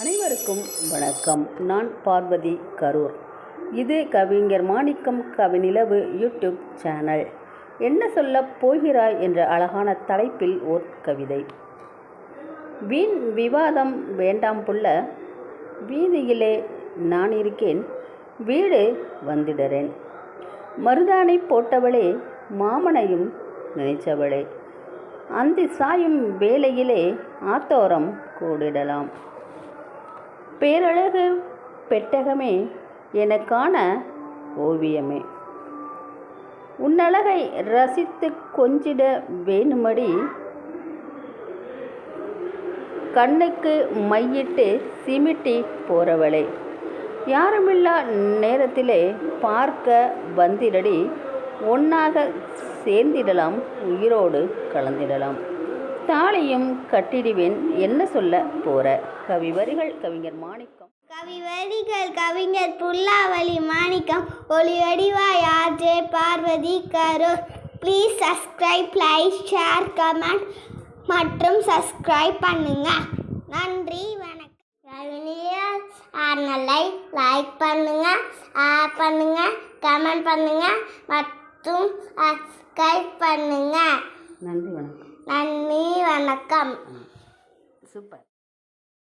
அனைவருக்கும் வணக்கம். நான் பார்வதி கரூர். இது கவிஞர் மாணிக்கம் கவிநிலவு யூடியூப் சேனல். என்ன சொல்லப் போகிறாய் என்ற அழகான தலைப்பில் ஓர் கவிதை. வீண் விவாதம் வேண்டாம் புள்ள வீதியிலே நான் இருக்கேன் வீடு வந்திடறேன். மருதாணி போட்டவளே மாமனையும் நினைச்சவளே. அந்தி சாயும் வேளையிலே ஆத்தோரம் கூடிடலாம். பேரழகு பெட்டகமே எனக்கான ஓவியமே. உன்னழகை ரசித்து கொஞ்சிட வேணுமடி. கண்ணுக்கு மையிட்டு சிமிட்டி போறவளே. யாருமில்லா நேரத்திலே பார்க்க வந்திடடி. ஒன்னாக சேர்ந்திடலாம் உயிரோடு கலந்திடலாம். தாலியும் கட்டிடுவேன். என்ன சொல்ல போற? கவி வரிகள் கவிஞர் மாணிக்கம். கவி வரிகள் கவிஞர் புல்லாவளி மாணிக்கம். ஒளி வடிவாய் R J Parvathi Karur. Please subscribe like share comment மற்றும் சப்ஸ்கிரைப் பண்ணுங்க. நன்றி வணக்கம். சேனலை லைக் பண்ணுங்க ஷேர் பண்ணுங்க கமெண்ட் பண்ணுங்க மற்றும் சப்ஸ்கிரைப் பண்ணுங்க. நன்றி வணக்கம். நன்றி வணக்கம். சூப்பர்.